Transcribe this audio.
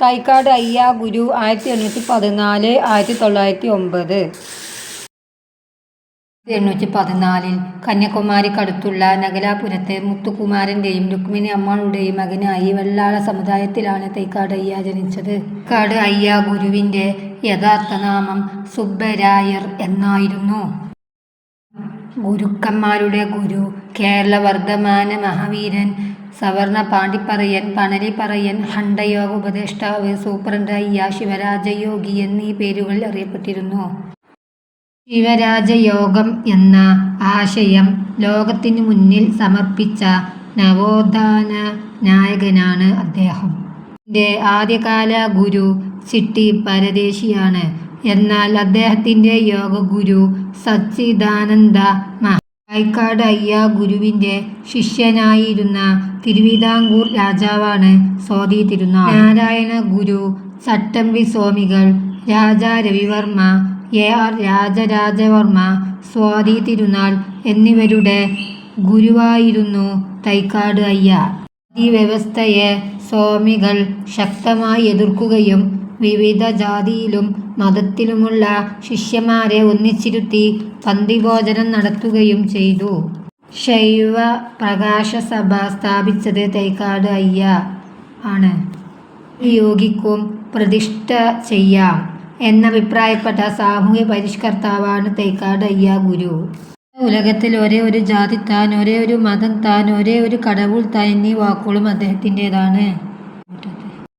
തൈക്കാട് അയ്യ ഗുരു ആയിരത്തി എണ്ണൂറ്റി പതിനാല് ആയിരത്തി തൊള്ളായിരത്തി ഒമ്പത്. എണ്ണൂറ്റി പതിനാലിൽ കന്യാകുമാരിക്കടുത്തുള്ള നഗലാപുരത്ത് മുത്തുകുമാരന്റെയും രുക്മിണി അമ്മാളുടെയും മകനായി വെള്ളാള സമുദായത്തിലാണ് തൈക്കാട് അയ്യ ജനിച്ചത്. കാട് അയ്യ ഗുരുവിന്റെ യഥാർത്ഥ നാമം സുബ്ബരായർ എന്നായിരുന്നു. ഗുരുക്കന്മാരുടെ ഗുരു കേരള വർദ്ധമാന മഹാവീരൻ സവർണ പാണ്ടിപ്പറയൻ പണരിപ്പറയൻ ഹണ്ടയോഗ ഉപദേഷ്ടാവ് സൂപ്രണ്ട് അയ്യ ശിവരാജയോഗി എന്നീ പേരുകളിൽ അറിയപ്പെട്ടിരുന്നു. ശിവരാജയോഗം എന്ന ആശയം ലോകത്തിനു മുന്നിൽ സമർപ്പിച്ച നവോത്ഥാന നായകനാണ് അദ്ദേഹം. എന്റെ ആദ്യകാല ഗുരു സിട്ടി പരദേശിയാണ്. എന്നാൽ അദ്ദേഹത്തിന്റെ യോഗഗുരു സച്ചിദാനന്ദ മഹ തൈക്കാട് അയ്യ ശിഷ്യനായിരുന്ന തിരുവിതാംകൂർ രാജാവാണ് സ്വാതി തിരുനാൾ. നാരായണ ഗുരു ചട്ടമ്പി സ്വാമികൾ രാജാ രവിവർമ്മ എ ആർ രാജരാജവർമ്മ സ്വാതി തിരുനാൾ എന്നിവരുടെ ഗുരുവായിരുന്നു തൈക്കാട് അയ്യ. ഈ വ്യവസ്ഥയെ സ്വാമികൾ ശക്തമായി എതിർക്കുകയും വിവിധ ജാതിയിലും മതത്തിലുമുള്ള ശിഷ്യന്മാരെ ഒന്നിച്ചിരുത്തി പന്തിഭോജനം നടത്തുകയും ചെയ്തു. ശൈവ പ്രകാശ സഭ സ്ഥാപിച്ചത് തൈക്കാട് അയ്യ ആണ്. യോഗിക്കും പ്രതിഷ്ഠ ചെയ്യാം എന്നഭിപ്രായപ്പെട്ട സാമൂഹ്യ പരിഷ്കർത്താവാണ് തൈക്കാട് അയ്യ ഗുരു. ഉലകത്തിൽ ഒരേ ഒരു ജാതി താൻ ഒരേ ഒരു മതം താൻ ഒരേ ഒരു കടവുൾ താൻ എന്നീ വാക്കുകളും അദ്ദേഹത്തിന്റെതാണ്.